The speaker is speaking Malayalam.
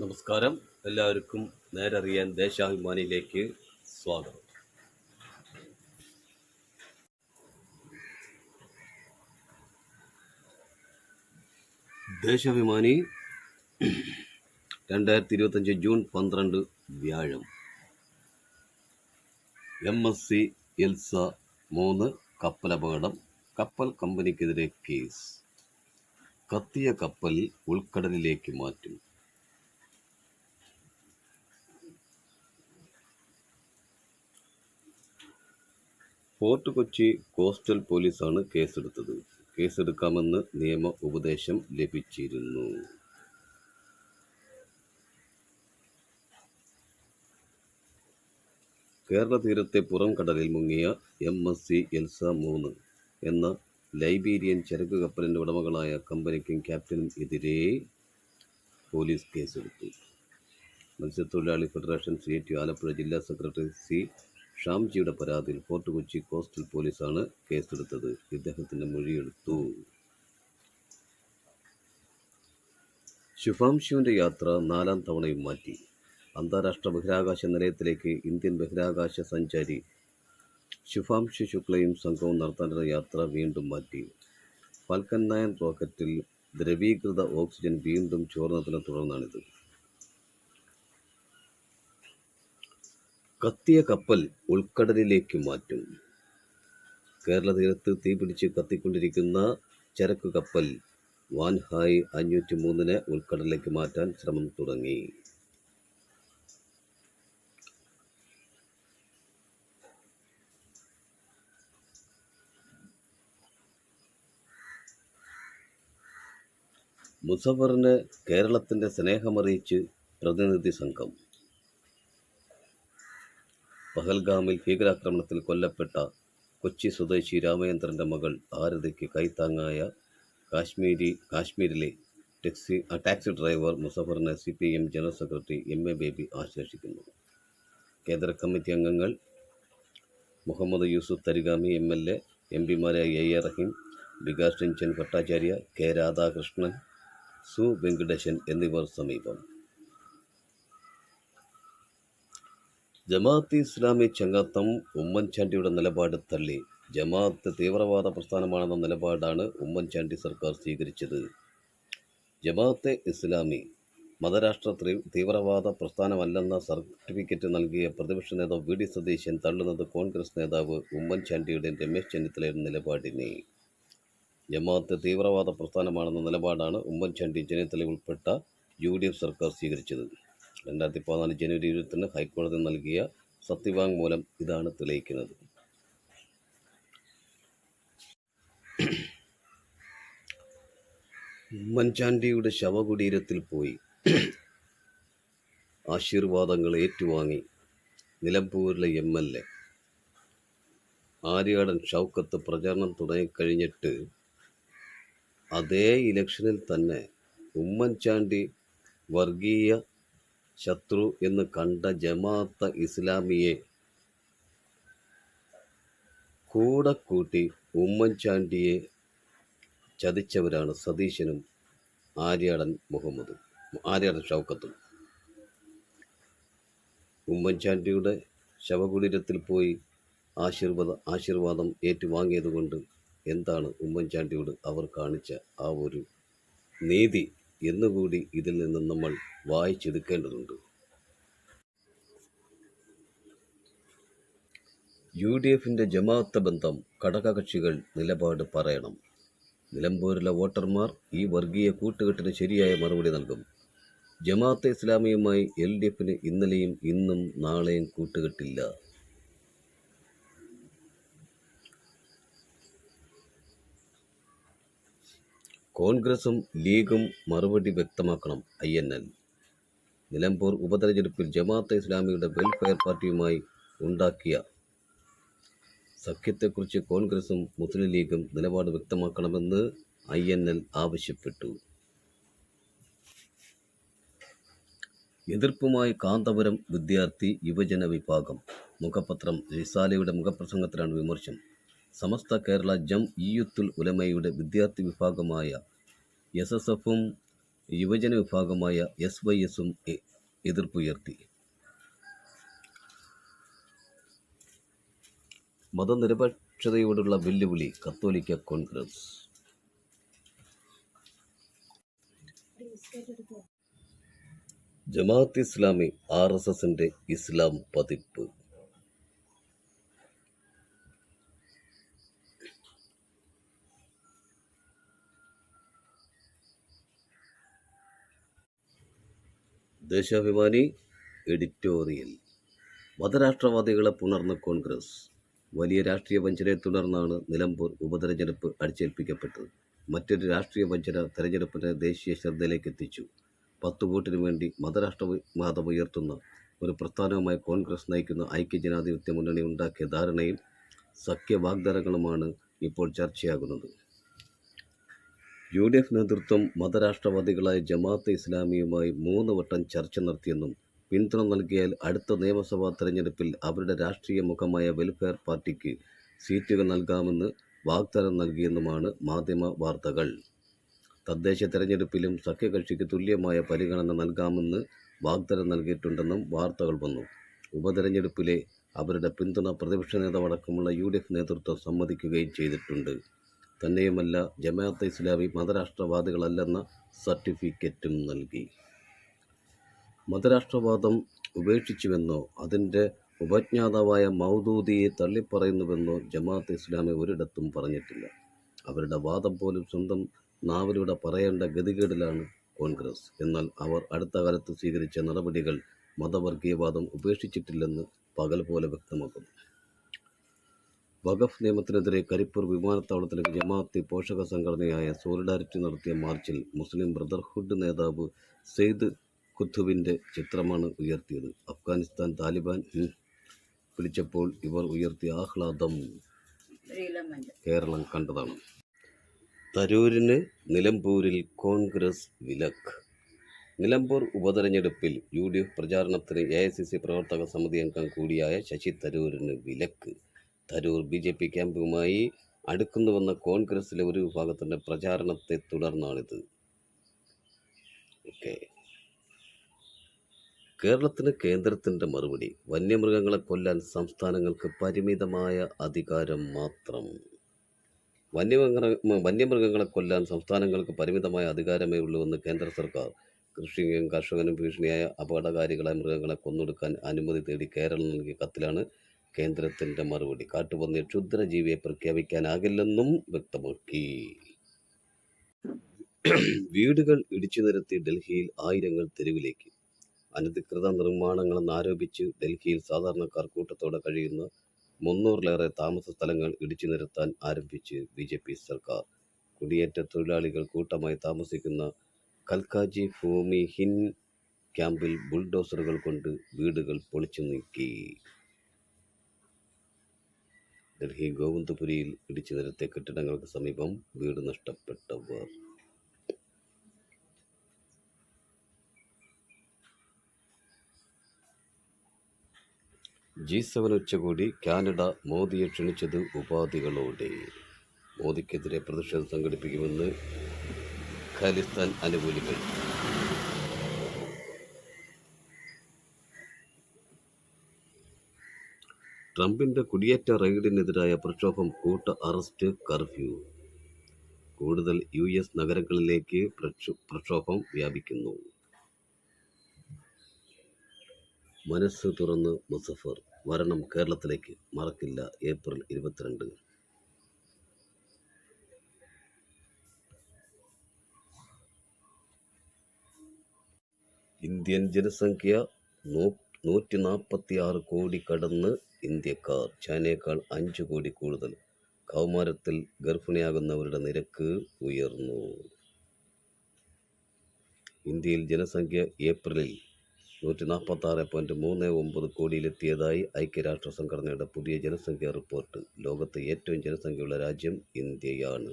നമസ്കാരം. എല്ലാവർക്കും നേരറിയാൻ ദേശാഭിമാനിയിലേക്ക് സ്വാഗതം. ദേശാഭിമാനി രണ്ടായിരത്തി ഇരുപത്തഞ്ച് ജൂൺ പന്ത്രണ്ട് വ്യാഴം. എം എസ് സി എൽസ മൂന്ന് കപ്പലപകടം കപ്പൽ കമ്പനിക്കെതിരെ കേസ്. കത്തിയ കപ്പൽ ഉൾക്കടലിലേക്ക് മാറ്റും. ഫോർട്ട് കൊച്ചി കോസ്റ്റൽ പോലീസാണ് കേസെടുത്തത്. കേസെടുക്കാമെന്ന് നിയമ ഉപദേശം ലഭിച്ചിരുന്നു. കേരള തീരത്തെ പുറം കടലിൽ മുങ്ങിയ എം എസ് സി എൽസ മൂന്ന് എന്ന ലൈബീരിയൻ ചരക്ക് കപ്പലിന്റെ ഉടമകളായ കമ്പനിക്കും ക്യാപ്റ്റനും എതിരെ പോലീസ് കേസെടുത്തു. മത്സ്യത്തൊഴിലാളി ഫെഡറേഷൻ സി ടി ആലപ്പുഴ ജില്ലാ സെക്രട്ടറി സി ഷാംജിയുടെ പരാതിയിൽ ഫോർട്ട് കൊച്ചി കോസ്റ്റൽ പോലീസാണ് കേസെടുത്തത്. ഇദ്ദേഹത്തിന്റെ മൊഴിയെടുത്തു. ശുഭാംശുവിന്റെ യാത്ര നാലാം തവണയും മാറ്റി. അന്താരാഷ്ട്ര ബഹിരാകാശ നിലയത്തിലേക്ക് ഇന്ത്യൻ ബഹിരാകാശ സഞ്ചാരി ശുഭാംശു ശുക്ലയും സംഘവും നടത്താനുള്ള യാത്ര വീണ്ടും മാറ്റി. ഫാൽക്കൻ നയൻ റോക്കറ്റിൽ ദ്രവീകൃത ഓക്സിജൻ വീണ്ടും ചോർന്നതിനെ തുടർന്നാണിത്. കത്തിയ കപ്പൽ ഉൾക്കടലിലേക്ക് മാറ്റും. കേരള തീരത്ത് തീപിടിച്ച് കത്തിക്കൊണ്ടിരിക്കുന്ന ചരക്ക് കപ്പൽ വാൻഹായ് അഞ്ഞൂറ്റി മൂന്നിന് ഉൾക്കടലിലേക്ക് മാറ്റാൻ ശ്രമം തുടങ്ങി. മുസഫറിന് കേരളത്തിന്റെ സ്നേഹമറിയിച്ച് പ്രതിനിധി സംഘം പഹൽഗാമിൽ ഭീകരാക്രമണത്തിൽ കൊല്ലപ്പെട്ട കൊച്ചി സ്വദേശി രാമചന്ദ്രന്റെ മകൾ ആരതിക്ക് കൈത്താങ്ങായ കാശ്മീരി കാശ്മീരിലെ taxi taxi driver മുസഫറിനെ C P M general secretary M A Baby ആശ്ലേഷിക്കുന്നു. കേന്ദ്ര കമ്മിറ്റി അംഗങ്ങൾ Muhammad Yusuf Tarigami M L A M പിമാരായ A A Rahim Vikas Ranjan Bhattacharya K Radhakrishnan Su Venkatesan എന്നിവർ സമീപം. ജമാഅത്ത് ഇസ്ലാമി ചങ്ങാത്തം ഉമ്മൻചാണ്ടിയുടെ നിലപാട് തള്ളി. ജമാഅത്ത് തീവ്രവാദ പ്രസ്ഥാനമാണെന്ന നിലപാടാണ് ഉമ്മൻചാണ്ടി സർക്കാർ സ്വീകരിച്ചത്. ജമാഅത്തെ ഇസ്ലാമി മതരാഷ്ട്ര തീവ്രവാദ പ്രസ്ഥാനമല്ലെന്ന സർട്ടിഫിക്കറ്റ് നൽകിയ പ്രതിപക്ഷ നേതാവ് വി. ഡി. സതീശൻ തള്ളുന്നത് കോൺഗ്രസ് നേതാവ് ഉമ്മൻചാണ്ടിയുടെയും രമേശ് ചെന്നിത്തലയുടെ നിലപാടിനെ. ജമാഅത്ത് തീവ്രവാദ പ്രസ്ഥാനമാണെന്ന നിലപാടാണ് ഉമ്മൻചാണ്ടി ചെന്നിത്തല ഉൾപ്പെട്ട യു ഡി എഫ് സർക്കാർ സ്വീകരിച്ചത്. രണ്ടായിരത്തി പതിനാല് ജനുവരി ഇരുപത്തിന് ഹൈക്കോടതി നൽകിയ സത്യവാങ്മൂലം ഇതാണ് തെളിയിക്കുന്നത്. ഉമ്മൻചാണ്ടിയുടെ ശവകുടീരത്തിൽ പോയി ആശീർവാദങ്ങൾ ഏറ്റുവാങ്ങി നിലമ്പൂരിലെ M L A. Aryadan Shoukath പ്രചാരണം തുടങ്ങിക്കഴിഞ്ഞിട്ട് അതേ ഇലക്ഷനിൽ തന്നെ ഉമ്മൻചാണ്ടി വർഗീയ ശത്രു എന്ന് കണ്ട ജമാഅത്ത ഇസ്ലാമിയെ കൂടെ കൂട്ടി ഉമ്മൻചാണ്ടിയെ ചതിച്ചവരാണ് സതീശനും ആര്യാടൻ മുഹമ്മദും ആര്യാടൻ ഷൗക്കത്തും. ഉമ്മൻചാണ്ടിയുടെ ശവകുടീരത്തിൽ പോയി ആശീർവാദ ആശീർവാദം ഏറ്റുവാങ്ങിയതുകൊണ്ട് എന്താണ് ഉമ്മൻചാണ്ടിയോട് അവർ കാണിച്ച ആ ഒരു നീതി? എന്നുകൂടി ഇതിൽ നിന്നും നമ്മൾ വായിച്ചെടുക്കേണ്ടതുണ്ട്. യു ഡി എഫിന്റെ ജമാഅത്ത് ബന്ധം ഘടകകക്ഷികൾ നിലപാട് പറയണം. നിലമ്പൂരിലെ വോട്ടർമാർ ഈ വർഗീയ കൂട്ടുകെട്ടിന് ശരിയായ മറുപടി നൽകും. ജമാഅത്തെ ഇസ്ലാമിയുമായി എൽ ഡി എഫിന് ഇന്നലെയും ഇന്നും നാളെയും കൂട്ടുകെട്ടില്ല. കോൺഗ്രസും ലീഗും മറുപടി വ്യക്തമാക്കണം ഐ എൻ എൽ. നിലമ്പൂർ ഉപതെരഞ്ഞെടുപ്പിൽ ജമാഅത്തെ ഇസ്ലാമിയുടെ വെൽഫെയർ പാർട്ടിയുമായി ഉണ്ടാക്കിയ സഖ്യത്തെക്കുറിച്ച് കോൺഗ്രസും മുസ്ലിം ലീഗും നിലപാട് വ്യക്തമാക്കണമെന്ന് ഐ എൻ എൽ ആവശ്യപ്പെട്ടു. എതിർപ്പുമായി കാന്തപുരം വിദ്യാർത്ഥി യുവജന വിഭാഗം. മുഖപത്രം റിസാലയുടെ മുഖപ്രസംഗത്തിലാണ് വിമർശം സമസ്ത കേരള ജം ഇയുത്തുൽ ഉലമയുടെ വിദ്യാർത്ഥി വിഭാഗമായ എസ് എസ് എഫും യുവജന വിഭാഗമായ എസ് വൈ എസും എതിർപ്പുയർത്തി. മതനിരപേക്ഷതയോടുള്ള വെല്ലുവിളി കത്തോലിക്ക കോൺഗ്രസ്. ജമാഅത്ത് ഇസ്ലാമി ആർ എസ് എസിന്റെ ഇസ്ലാം പതിപ്പ്. ദേശാഭിമാനി എഡിറ്റോറിയൽ. മതരാഷ്ട്രവാദികളെ പുണർന്ന കോൺഗ്രസ്. വലിയ രാഷ്ട്രീയ വഞ്ചനയെ തുടർന്നാണ് നിലമ്പൂർ ഉപതെരഞ്ഞെടുപ്പ് അടിച്ചേൽപ്പിക്കപ്പെട്ടത്. മറ്റൊരു രാഷ്ട്രീയ വഞ്ചന തെരഞ്ഞെടുപ്പിനെ ദേശീയ ശ്രദ്ധയിലേക്ക് എത്തിച്ചു. പത്തു വോട്ടിനു വേണ്ടി മതരാഷ്ട്രവാദം ഉയർത്തുന്ന ഒരു പ്രസ്ഥാനവുമായി കോൺഗ്രസ് നയിക്കുന്ന ഐക്യജനാധിപത്യ മുന്നണി ഉണ്ടാക്കിയ ധാരണയും സഖ്യ വാഗ്ദാനങ്ങളുമാണ് ഇപ്പോൾ ചർച്ചയാകുന്നത്. യു ഡി എഫ് നേതൃത്വം മതരാഷ്ട്രവാദികളായ ജമാഅത്തെ ഇസ്ലാമിയുമായി മൂന്ന് വട്ടം ചർച്ച നടത്തിയെന്നും പിന്തുണ നൽകിയാൽ അടുത്ത നിയമസഭാ തെരഞ്ഞെടുപ്പിൽ അവരുടെ രാഷ്ട്രീയ മുഖമായ വെൽഫെയർ പാർട്ടിക്ക് സീറ്റുകൾ നൽകാമെന്ന് വാഗ്ദാനം നൽകിയെന്നുമാണ് മാധ്യമ വാർത്തകൾ. തദ്ദേശ തെരഞ്ഞെടുപ്പിലും സഖ്യകക്ഷിക്ക് തുല്യമായ പരിഗണന നൽകാമെന്ന് വാഗ്ദാനം നൽകിയിട്ടുണ്ടെന്നും വാർത്തകൾ വന്നു. ഉപതെരഞ്ഞെടുപ്പിലെ അവരുടെ പിന്തുണ പ്രതിപക്ഷ നേതാവടക്കമുള്ള യു ഡി എഫ് നേതൃത്വം സമ്മതിക്കുകയും ചെയ്തിട്ടുണ്ട്. തന്നെയുമല്ല ജമാഅത്തെ ഇസ്ലാമി മതരാഷ്ട്രവാദികളല്ലെന്ന സർട്ടിഫിക്കറ്റും നൽകി. മതരാഷ്ട്രവാദം ഉപേക്ഷിച്ചുവെന്നോ അതിന്റെ ഉപജ്ഞാതാവായ മൗദൂദിയെ തള്ളിപ്പറയുന്നുവെന്നോ ജമാഅത്ത് ഇസ്ലാമി ഒരിടത്തും പറഞ്ഞിട്ടില്ല. അവരുടെ വാദം പോലും സ്വന്തം നാവിലൂടെ പറയേണ്ട ഗതികേടിലാണ് കോൺഗ്രസ്. എന്നാൽ അവർ അടുത്ത കാലത്ത് സ്വീകരിച്ച നടപടികൾ മതവർഗീയവാദം ഉപേക്ഷിച്ചിട്ടില്ലെന്ന് പകൽ പോലെ വ്യക്തമാക്കുന്നു. വഖഫ് നിയമത്തിനെതിരെ കരിപ്പൂർ വിമാനത്താവളത്തിലേക്ക് ജമാഅത്തി പോഷക സംഘടനയായ സോളിഡാരിറ്റി നടത്തിയ മാർച്ചിൽ മുസ്ലിം ബ്രദർഹുഡ് നേതാവ് സെയ്ദ് ഖുത്തുബിന്റെ ചിത്രമാണ് ഉയർത്തിയത്. അഫ്ഗാനിസ്ഥാൻ താലിബാൻ പിടിച്ചപ്പോൾ ഇവർ ഉയർത്തിയ ആഹ്ലാദം കേരളം കണ്ടതാണ്. തരൂരിന് നിലമ്പൂരിൽ കോൺഗ്രസ് വിലക്ക്. നിലമ്പൂർ ഉപതെരഞ്ഞെടുപ്പിൽ യു ഡി എഫ് പ്രചാരണത്തിന് എ ഐ സി സി പ്രവർത്തക സമിതി അംഗം കൂടിയായ ശശി തരൂരിന് വിലക്ക്. തരൂർ ബി ജെ പി ക്യാമ്പുമായി അടുക്കുന്നു വന്ന കോൺഗ്രസിലെ ഒരു വിഭാഗത്തിന്റെ പ്രചാരണത്തെ തുടർന്നാണിത്. ഓക്കെ. കേരളത്തിന് കേന്ദ്രത്തിന്റെ മറുപടി വന്യമൃഗങ്ങളെ കൊല്ലാൻ സംസ്ഥാനങ്ങൾക്ക് പരിമിതമായ അധികാരം മാത്രം. വന്യമൃഗ വന്യമൃഗങ്ങളെ കൊല്ലാൻ സംസ്ഥാനങ്ങൾക്ക് പരിമിതമായ അധികാരമേ ഉള്ളൂവെന്ന് കേന്ദ്ര സർക്കാർ കൃഷിയും കർഷകനും ഭീഷണിയായ അപകടകാരികളായ മൃഗങ്ങളെ കൊന്നൊടുക്കാൻ അനുമതി തേടി കേരളം നൽകിയ കത്തിലാണ് കേന്ദ്രത്തിന്റെ മറുപടി. കാട്ടുപന്നി ക്ഷുദ്രജീവിയെ പ്രഖ്യാപിക്കാനാകില്ലെന്നും വ്യക്തമാക്കി. വീടുകൾ ഇടിച്ചു നിരത്തി ഡൽഹിയിൽ ആയിരങ്ങൾ തെരുവിലേക്ക്. അനധികൃത നിർമ്മാണങ്ങളെന്ന് ആരോപിച്ച് ഡൽഹിയിൽ സാധാരണക്കാർ കൂട്ടത്തോടെ കഴിയുന്ന മുന്നൂറിലേറെ താമസ സ്ഥലങ്ങൾ ഇടിച്ചു നിരത്താൻ ആരംഭിച്ച് ബി ജെ പി സർക്കാർ. കുടിയേറ്റ തൊഴിലാളികൾ കൂട്ടമായി താമസിക്കുന്ന കൽക്കാജി ഭൂമി ഹിൻ ക്യാമ്പിൽ ബുൾഡോസറുകൾ കൊണ്ട് വീടുകൾ പൊളിച്ചു നീക്കി. ഡൽഹി ഗോവിന്ദപുരിയിൽ ഇടിച്ചു നിരത്തിയ കെട്ടിടങ്ങൾക്ക് സമീപം വീട് നഷ്ടപ്പെട്ടവർ. ജി സെവൻ ഉച്ചകോടി കാനഡ മോദിയെ ക്ഷണിച്ചത് ഉപാധികളോടെ. മോദിക്കെതിരെ പ്രതിഷേധം സംഘടിപ്പിക്കുമെന്ന് ഖാലിസ്ഥാൻ അനുകൂലികൾ. ട്രംപിന്റെ കുടിയേറ്റ റെയ്ഡിനെതിരായ പ്രക്ഷോഭം കൂട്ട അറസ്റ്റ് കർഫ്യൂ. കൂടുതൽ യു എസ് നഗരങ്ങളിലേക്ക് പ്രക്ഷോഭം വ്യാപിക്കുന്നു. മനസ്സ് തുറന്ന് മുസഫർ. വരണം കേരളത്തിലേക്ക് മറക്കില്ല ഏപ്രിൽ ഇരുപത്തിരണ്ട്. ഇന്ത്യൻ ജനസംഖ്യ നൂറ്റി നാൽപ്പത്തി ആറ് കോടി കടന്ന് ഇന്ത്യക്കാർ ചൈനയേക്കാൾ അഞ്ച് കോടി കൂടുതൽ. കൗമാരത്തിൽ ഗർഭിണിയാകുന്നവരുടെ നിരക്ക് ഉയർന്നു. ഇന്ത്യയിൽ ജനസംഖ്യ ഏപ്രിലിൽ നൂറ്റി നാൽപ്പത്താറ് പോയിന്റ് മൂന്ന് ഒമ്പത് കോടിയിലെത്തിയതായി ഐക്യരാഷ്ട്ര സംഘടനയുടെ പുതിയ ജനസംഖ്യാ റിപ്പോർട്ട്. ലോകത്തെ ഏറ്റവും ജനസംഖ്യയുള്ള രാജ്യം ഇന്ത്യയാണ്.